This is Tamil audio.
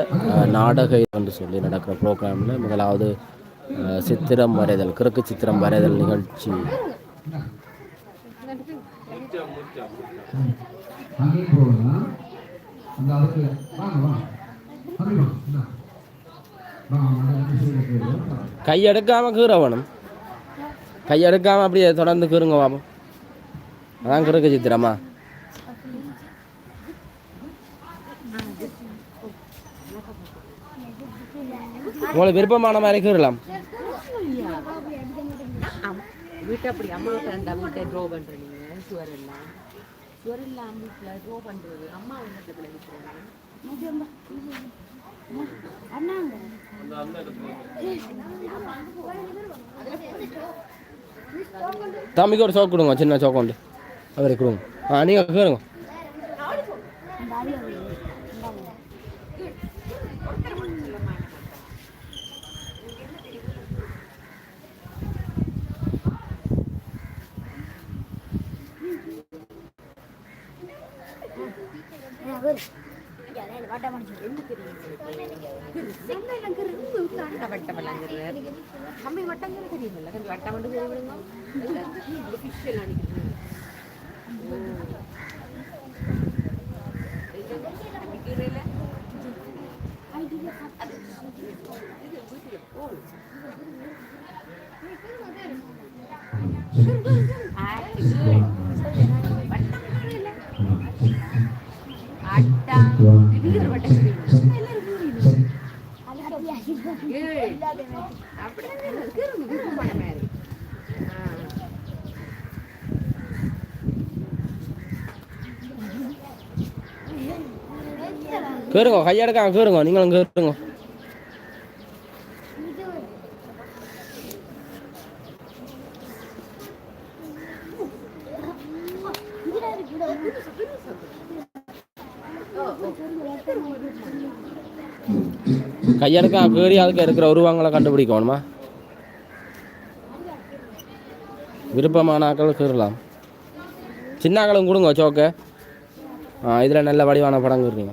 நாடகம் நாடக என்று சொல்லி நடக்கிற ப்ரோக்ராமில் முதலாவது சித்திரம் வரைதல் கிறுக்கு சித்திரம் வரைதல் நிகழ்ச்சி. கையெடுக்காம கீறவனும் கையெடுக்காம கையெடுக்காமல் கையெடுக்காமல் அப்படியே தொடர்ந்து கீறுங்க பாப்போம் அதான் கிறுக்கு சித்திரமா? உங்களுக்கு விருப்பமான மாதிரி கீறலாம் வீட்டை அப்படி அம்மா ரெண்டா வீட்டை ட்ரோ பண்ணுறீங்க சுவர் எல்லாம் சுவர் எல்லாம் வீட்டில் ட்ரோ பண்ணுறது அம்மா வீட்டில் விளைவிக்கிறாங்க தம்பிக்கு ஒரு சோக்கு கொடுங்க சின்ன சோக்கு உண்டு. அவருக்கு கொடுங்க. ஆ நீங்கள் கீறுங்க வட்டம் விளாங்குறார் கம்மி வட்டங்கிற தெரியுமில்ல கம்மி வட்டம் மட்டும் கீறி விடுங்க இந்த ஃபிஷ் எல்லாம் அடிக்கிறது கீரையில் அட்டா இது ஒரு வட்டம் கீறி கேருங்க நீங்களும் கேருங்க Thank you. ஆ. கீறுங்க அதுக்கு இருக்கிற உருவங்களை கண்டுபிடிக்கணுமா? விருப்பமான ஆக்கள் கீறலாம். சின்ன ஆக்களும் கொடுங்க சோக்கு ஆ இதில் நல்ல வடிவான படம் கீறீங்க